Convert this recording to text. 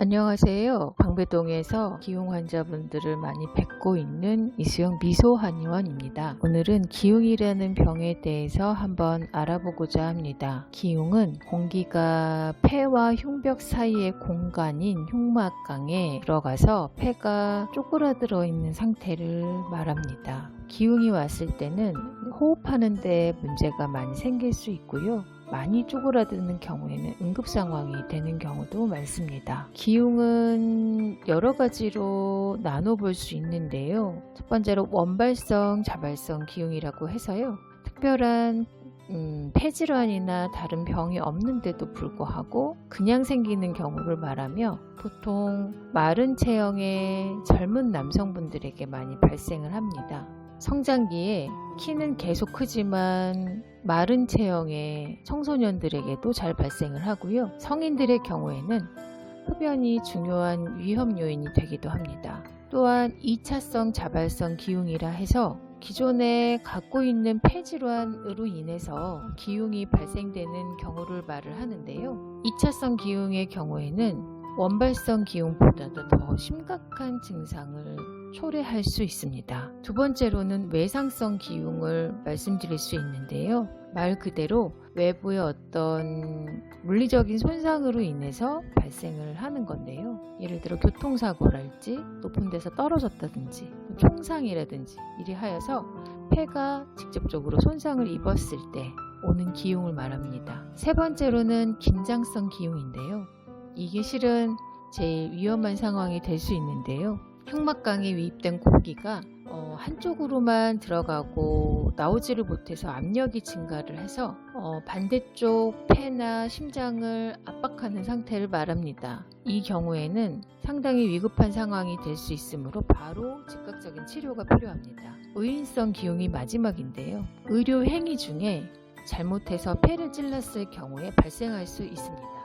안녕하세요. 광배동에서 기흉 환자분들을 많이 뵙고 있는 이수영 미소 한의원입니다. 오늘은 기흉이라는 병에 대해서 한번 알아보고자 합니다. 기흉은 공기가 폐와 흉벽 사이의 공간인 흉막강에 들어가서 폐가 쪼그라들어 있는 상태를 말합니다. 기흉이 왔을 때는 호흡하는 데 문제가 많이 생길 수 있고요. 많이 쪼그라드는 경우에는 응급 상황이 되는 경우도 많습니다. 기흉은 여러 가지로 나눠볼 수 있는데요. 첫 번째로 원발성, 자발성 기흉이라고 해서요. 특별한 음, 폐질환이나 다른 병이 없는데도 불구하고 그냥 생기는 경우를 말하며 보통 마른 체형의 젊은 남성분들에게 많이 발생을 합니다. 성장기에 키는 계속 크지만 마른 체형의 청소년들에게도 잘 발생을 하고요. 성인들의 경우에는 흡연이 중요한 위험 요인이 되기도 합니다. 또한 2차성 자발성 기흉이라 해서 기존에 갖고 있는 폐질환으로 인해서 기흉이 발생되는 경우를 말을 하는데요. 2차성 기흉의 경우에는 원발성 기흉보다도 더 심각한 증상을 초래할 수 있습니다. 두 번째로는 외상성 기흉을 말씀드릴 수 있는데요. 말 그대로 외부의 어떤 물리적인 손상으로 인해서 발생을 하는 건데요. 예를 들어 교통사고랄지 높은 데서 떨어졌다든지 총상이라든지 이리 하여서 폐가 직접적으로 손상을 입었을 때 오는 기흉을 말합니다. 세 번째로는 긴장성 기흉인데요. 이게 실은 제일 위험한 상황이 될 수 있는데요. 흉막강에 유입된 공기가 어, 한쪽으로만 들어가고 나오지를 못해서 압력이 증가를 해서 어, 반대쪽 폐나 심장을 압박하는 상태를 말합니다. 이 경우에는 상당히 위급한 상황이 될 수 있으므로 바로 즉각적인 치료가 필요합니다. 의인성 기흉이 마지막인데요. 의료 행위 중에 잘못해서 폐를 찔렀을 경우에 발생할 수 있습니다.